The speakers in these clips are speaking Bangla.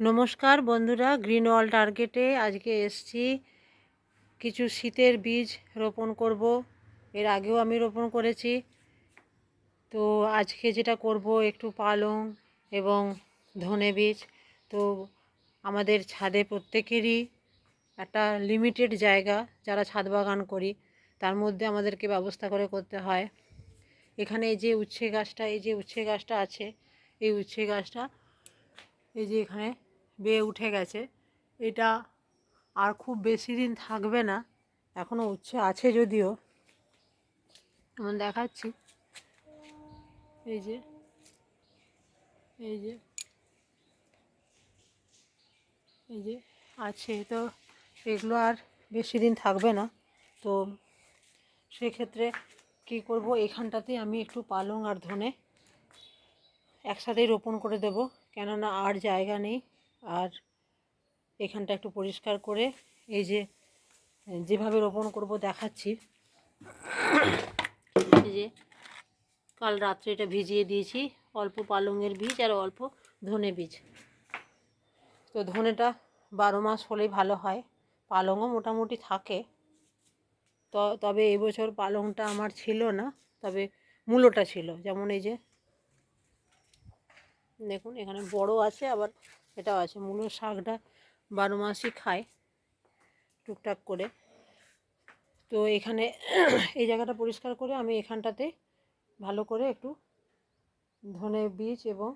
নমস্কার বন্ধুরা গ্রিন ওয়াল টার্গেটে আজকে এসছি। কিছু শীতের বীজ রোপণ করব। এর আগেও আমি রোপণ করেছি। তো আজকে যেটা করব, একটু পালং এবং ধনে বীজ। তো আমাদের ছাদে প্রত্যেকেরই একটা লিমিটেড জায়গা যারা ছাদ বাগান করি, তার মধ্যে আমাদেরকে ব্যবস্থা করে করতে হয়। এখানে এই যে উচ্ছে গাছটা, এই যে উচ্ছে গাছটা আছে, এই উচ্ছে গাছটা, এই যে এখানে বেয়ে উঠে গেছে। এটা আর খুব বেশি দিন থাকবে না। এখনও উচ্ছে আছে যদিও। যেমন দেখাচ্ছি। এই যে এই যে এই যে আছে। তো এগুলো আর বেশি দিন থাকবে না। তো সেক্ষেত্রে কী করব? এখানটাতে আমি একটু পালং আর ধনে একসাথেই রোপণ করে দেব। কেননা আর জায়গা নেই। আর এখানটা একটু পরিষ্কার করে এই যে, যেভাবে রোপণ করব দেখাচ্ছি। এই যে, কাল রাত্রে এটা ভিজিয়ে দিয়েছি, অল্প পালংয়ের বীজ আর অল্প ধনে বীজ। তো ধনেটা বারো মাস হলেই ভালো হয়, পালংও মোটামুটি থাকে। তো, তবে এবছর পালংটা আমার ছিল না, তবে মূলোটা ছিল। যেমন এই যে, দেখুন এখানে বড় আছে, আবার এটাও আছে। মূলো শাকটা বারো মাসই খায় টুকটাক করে। তো এখানে এই জায়গাটা পরিষ্কার করে আমি এখানটাতে ভালো করে একটু ধনে বীজ এবং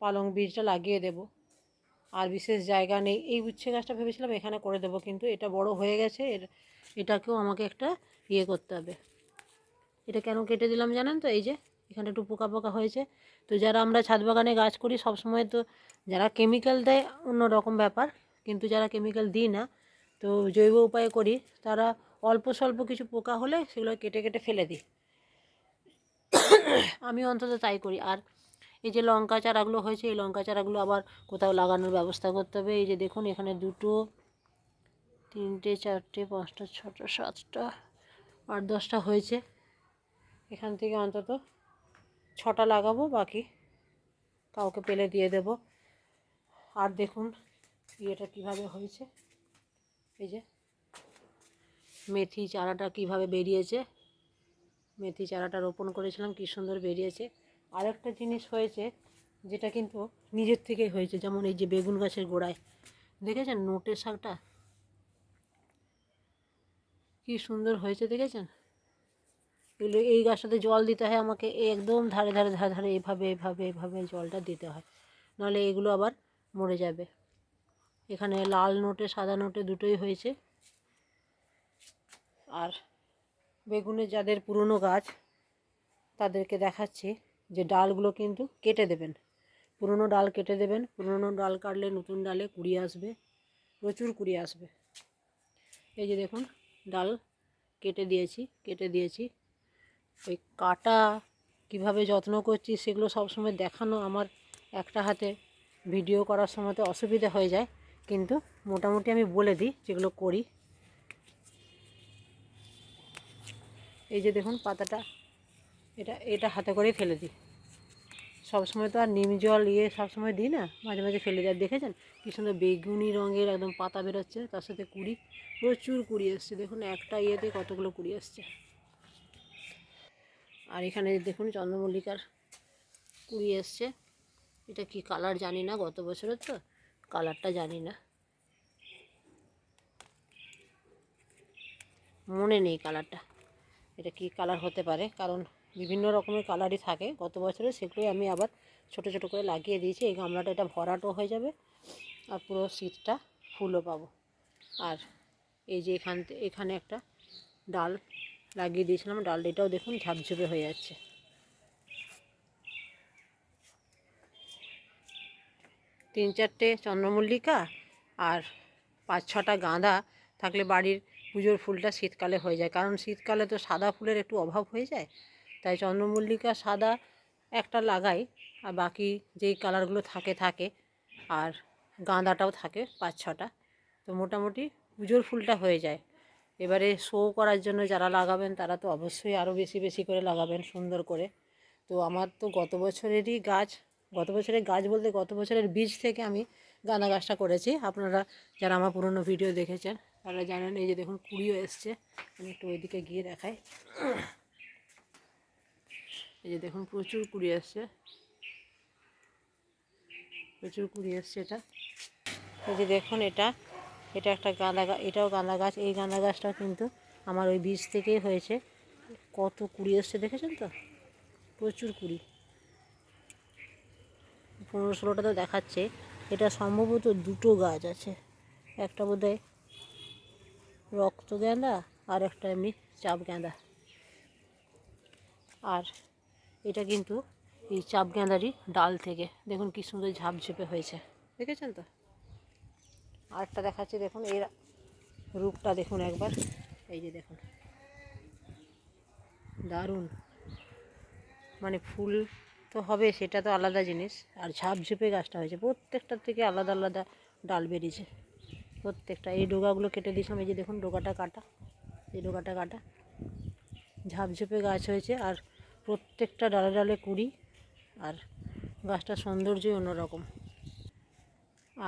পালং বীজটা লাগিয়ে দেব। আর বিশেষ জায়গা নেই। এই উচ্ছে গাছটা ভেবেছিলাম এখানে করে দেব, কিন্তু এটা বড় হয়ে গেছে। এর, এটাকেও আমাকে একটা ইয়ে করতে হবে। এটা কেন কেটে দিলাম জানেন তো? এই যে, এখানে একটু পোকা পোকা হয়েছে। তো যারা আমরা ছাদ বাগানে গাছ করি সব সময় তো যারা কেমিক্যাল দেয় অন্য রকম ব্যাপার। কিন্তু যারা কেমিক্যাল দিই না, তো জৈব উপায়ে করি, তারা অল্প স্বল্প কিছু পোকা হলে সেগুলো কেটে কেটে ফেলে দিই। আমি অন্তত তাই করি। আর এই যে লঙ্কা চারাগুলো হয়েছে, এই লঙ্কা চারাগুলো আবার কোথাও লাগানোর ব্যবস্থা করতে হবে। এই যে দেখুন, এখানে দুটো, তিনটে, চারটে, পাঁচটা ছটা সাতটা, আট, দশটা হয়েছে। এখান থেকে অন্তত ছটা লাগাবো, বাকি কাউকে পেলে দিয়ে দেব। আর দেখুন, ইয়েটা কীভাবে হয়েছে। এই যে, মেথি চারাটা কীভাবে বেরিয়েছে। মেথি চারাটা রোপণ করেছিলাম, কী সুন্দর বেরিয়েছে। আরেকটা জিনিস হয়েছে, যেটা কিন্তু নিজের থেকেই হয়েছে, যেমন এই যে বেগুন গাছের গোড়ায়। দেখেছেন নোটের শাকটা? কি সুন্দর হয়েছে, দেখেছেন? এগুলো এই গাছটাতে জল দিতে হয়, আমাকে একদম ধারে ধারে ধারে ধারে এভাবে এভাবে এভাবে জলটা দিতে হয়। নাহলে এগুলো আবার মরে যাবে। এখানে লাল নোটে, সাদা নোটে দুটোই হয়েছে। আর বেগুনে যাদের পুরনো গাছ, তাদেরকে দেখাচ্ছি যে ডালগুলো কিন্তু কেটে দেবেন। পুরনো ডাল কেটে দেবেন। পুরনো ডাল কাটলে নতুন ডালে কুড়ি আসবে, প্রচুর কুড়ি আসবে। এই যে দেখুন, ডাল কেটে দিয়েছি কেটে দিয়েছি। ওই কাটা কীভাবে যত্ন করছি সেগুলো সবসময় দেখানো আমার একটা হাতে। ভিডিও করার সময় তো অসুবিধা হয়ে যায়, কিন্তু মোটামুটি আমি বলে দিই যেগুলো করি। এই যে দেখুন পাতাটা, এটা এটা হাতে করেই ফেলে দিই। সবসময় তো আর নিম জল ইয়ে সবসময় দিই না, মাঝে মাঝে ফেলে দেয় দেখেছেন কী সুন্দর বেগুনি রঙের একদম পাতা বেরোচ্ছে, তার সাথে কুড়ি, প্রচুর কুড়ি এসছে। দেখুন একটা ইয়েতে কতগুলো কুড়ি আসছে আর এখানে দেখুন চন্দ্রমল্লিকার কুড়ি এসছে। এটা কি কালার জানি না, গত বছরের তো কালারটা জানি না। মনে নেই কালারটা এটা কি কালার হতে পারে, কারণ বিভিন্ন রকমের কালারই থাকে। গত বছরে সেগুলোই আমি আবার ছোট ছোট করে লাগিয়ে দিয়েছি, এই গামলাটা এটা ভরাটও হয়ে যাবে আর পুরো শীতটা ফুলও পাবো। আর এই যে এখান, এখানে একটা ডাল লাগিয়ে দিয়েছিলাম ডালটাও দেখুন ঝাপঝুপে হয়ে যাচ্ছে। তিন চারটে চন্দ্রমল্লিকা আর পাঁচ ছটা গাঁদা থাকলে বাড়ির পুজোর ফুলটা শীতকালে হয়ে যায়, কারণ শীতকালে তো সাদা ফুলের একটু অভাব হয়ে যায়। তাই চন্দ্রমল্লিকা সাদা একটা লাগাই, আর বাকি যেই কালারগুলো থাকে থাকে, আর গাঁদাটাও থাকে পাঁচ ছটা। তো মোটামুটি পুজোর ফুলটা হয়ে যায়। এবারে শো করার জন্য যারা লাগাবেন, তারা তো অবশ্যই আরও বেশি বেশি করে লাগাবেন, সুন্দর করে। তো আমার তো গত বছরেরই গাছ, গত বছরের গাছ বলতে গত বছরের বীজ থেকে আমি গাঁদা গাছটা করেছি। আপনারা যারা আমার পুরনো ভিডিও দেখেছেন, তারা জানেন, এই যে দেখুন কুড়িও এসছে। আমি একটু ওইদিকে গিয়ে দেখাই। এই যে দেখুন প্রচুর কুড়ি এসছে প্রচুর কুড়ি এসছে এটা। এই যে দেখুন এটা। এটা একটা গাঁদা গাছ এটাও গাঁদা গাছ এই গাঁদা গাছটাও কিন্তু আমার ওই বীজ থেকেই হয়েছে। কত কুড়ি এসছে দেখেছেন তো? প্রচুর কুড়ি। পনেরো ষোলোটা তো দেখাচ্ছে। এটা সম্ভবত দুটো গাছ আছে। একটা বোধহয় রক্ত গেঁদা আর একটা এমনি চাপ গেঁদা। আর এটা কিন্তু এই চাপ গেঁদারই ডাল থেকে। দেখুন কি সুন্দর ঝাপঝেপে হয়েছে। দেখেছেন তো? আরেকটা দেখাচ্ছি, দেখুন, এর রূপটা দেখুন একবার। এই যে দেখুন, দারুণ। মানে ফুল তো হবে, সেটা তো আলাদা জিনিস। আর ঝাপঝেপে গাছটা হয়েছে প্রত্যেকটার থেকে আলাদা আলাদা ডাল বেরিয়েছে। প্রত্যেকটা, এই ডোগাগুলো কেটে দিয়েছিলাম, এই যে দেখুন, ডোগাটা কাটা, এই ডোগাটা কাটা। ঝাপঝেপে গাছ হয়েছে, আর প্রত্যেকটা ডালে ডালে কুড়ি, আর গাছটার সৌন্দর্যই অন্যরকম।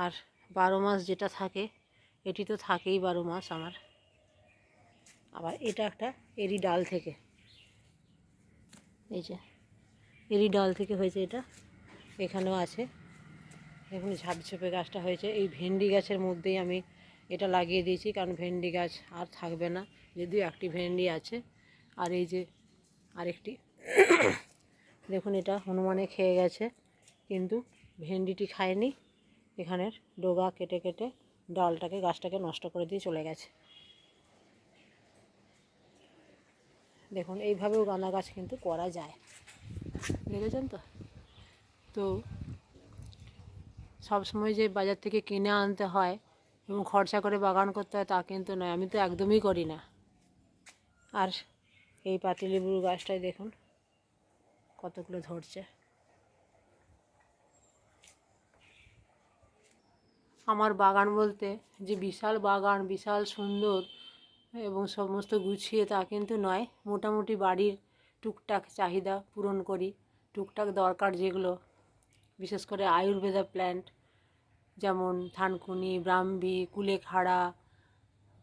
আর বারো মাস যেটা থাকে, এটি তো থাকেই বারো মাস আমার। আবার এটা একটা এরই ডাল থেকে। এই যে, এরি ডাল থেকে হয়েছে এটা। এখানেও আছে। এখন ঝাপঝেপে গাছটা হয়েছে। এই ভেন্ডি গাছের মধ্যেই আমি এটা লাগিয়ে দিয়েছি, কারণ ভেন্ডি গাছ আর থাকবে না। যদিও একটি ভেন্ডি আছে, আর এই যে আরেকটি। দেখুন এটা, হনুমানে খেয়ে গেছে, কিন্তু ভেন্ডিটি খায়নি। এখানের ডোগা কেটে কেটে ডালটাকে, গাছটাকে নষ্ট করে দিয়ে চলে গেছে। দেখুন, এইভাবেও গাঁদা গাছ কিন্তু করা যায়। দেখেছেন তো? তো সবসময় যে বাজার থেকে কিনে আনতে হয় এবং খরচা করে বাগান করতে হয় তা কিন্তু নয়, আমি তো একদমই করি না। আর এই পাতিলেবুর গাছটাই দেখুন, কতগুলো ধরছে। আমার বাগান বলতে, যে বিশাল বাগান, বিশাল সুন্দর এবং সমস্ত গুছিয়ে তা কিন্তু নয়, মোটামুটি বাড়ির টুকটাক চাহিদা পূরণ করি। টুকটাক দরকার যেগুলো, বিশেষ করে আয়ুর্বেদা প্ল্যান্ট যেমন থানকুনি, ব্রাহ্মী, কুলেখাড়া,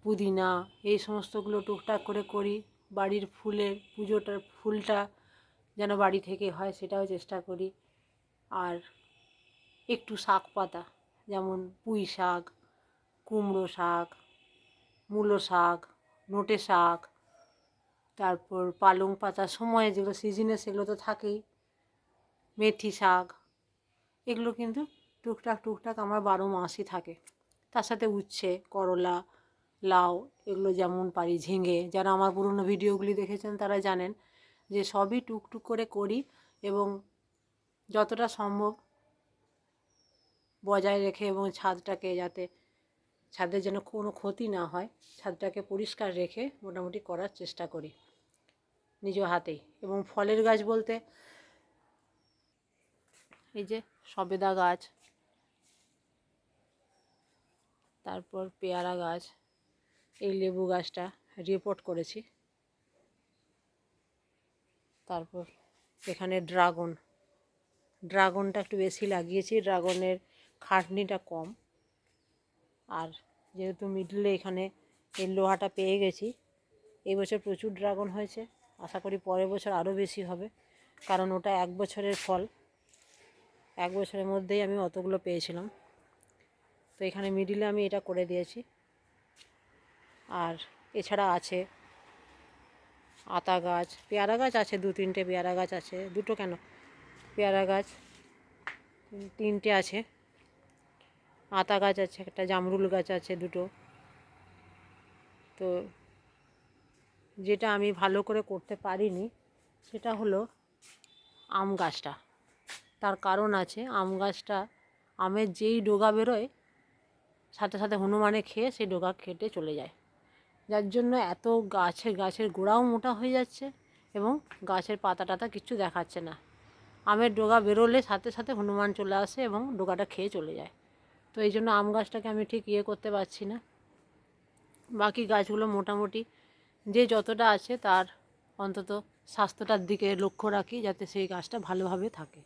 পুদিনা, এই সমস্তগুলো টুকটাক করে করি। বাড়ির ফুলের পুজোটার ফুলটা যেন বাড়ি থেকে হয়, সেটাও চেষ্টা করি। আর একটু শাক পাতা। যেমন পুঁই শাক, কুমড়ো শাক, মূলো শাক, নোটে শাক, তারপর পালং পাতা সময়ে যেগুলো সিজনে সেগুলো তো থাকেই। মেথি শাক, এগুলো কিন্তু টুকটাক টুকটাক আমার বারো মাসই থাকে। তার সাথে উচ্ছে, করলা, লাউ, এগুলো যেমন পারি ঝিঙে। যারা আমার পুরনো ভিডিওগুলি দেখেছেন তারা জানেন যে সবই টুকটুক করে করি এবং যতটা সম্ভব বজায় রেখে এবং ছাদটাকে যাতে ছাদের যেন কোনো ক্ষতি না হয়, ছাদটাকে পরিষ্কার রেখে মোটামুটি করার চেষ্টা করি নিজ হাতেই। এবং ফলের গাছ বলতে এই যে সবেদা গাছ, তারপর পেয়ারা গাছ, এই লেবু গাছটা রিপোর্ট করেছি। তারপর এখানে ড্রাগন, ড্রাগনটা একটু বেশি লাগিয়েছি। ড্রাগনের খাটনিটা কম। আর যেহেতু মিডলে এখানে এই লোহাটা পেয়ে গেছি এই বছর প্রচুর ড্রাগন হয়েছে। আশা করি পরের বছর আরও বেশি হবে, কারণ ওটা এক বছরের ফল। এক বছরের মধ্যেই আমি অতগুলো পেয়েছিলাম। তো এখানে মিডিলে আমি এটা করে দিয়েছি। আর এছাড়া আছে আতা গাছ, পেয়ারা গাছ আছে, দু তিনটে পেয়ারা গাছ আছে। দুটো কেন? পেয়ারা গাছ তিনটে আছে। আতা গাছ আছে, একটা জামরুল গাছ আছে দুটো। তো যেটা আমি ভালো করে করতে পারিনি, সেটা হলো আম গাছটা। তার কারণ আছে, আম গাছটা, আমের যেই ডোগা বেরোয়, সাথে সাথে হনুমানে খেয়ে সেই ডোগা কেটে চলে যায়। যার জন্য এত গাছের গাছের গোড়াও মোটা হয়ে যাচ্ছে এবং গাছের পাতা টাতা কিচ্ছু দেখাচ্ছে না। আমের ডোগা বেরোলে সাথে সাথে হনুমান চলে আসে এবং ডোগাটা খেয়ে চলে যায়। তো এই জন্য আম গাছটাকে আমি ঠিক ইয়ে করতে পারছি না। বাকি গাছগুলো মোটামুটি যে যতটা আছে তার অন্তত স্বাস্থ্যটার দিকে লক্ষ্য রাখি যাতে সেই গাছটা ভালোভাবে থাকে।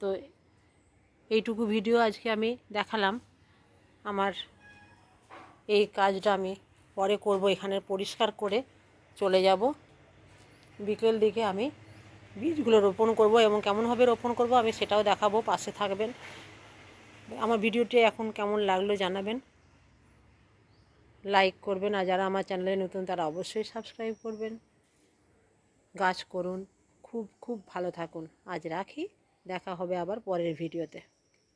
তো এইটুকু ভিডিও আজকে আমি দেখালাম। আমার এই কাজটা আমি পরে করব, এখানে পরিষ্কার করে চলে যাব। বিকেল দিকে আমি বীজগুলো রোপণ করব এবং কেমনভাবে রোপণ করব আমি সেটাও দেখাবো, পাশে থাকবেন। আমার ভিডিওটি এখন কেমন লাগল জানাবেন। লাইক করবেন আর যারা আমার চ্যানেলে নতুন তারা অবশ্যই সাবস্ক্রাইব করবেন। গাছ করুন, খুব খুব ভালো থাকুন। আজ রাখি, দেখা হবে আবার পরের ভিডিওতে।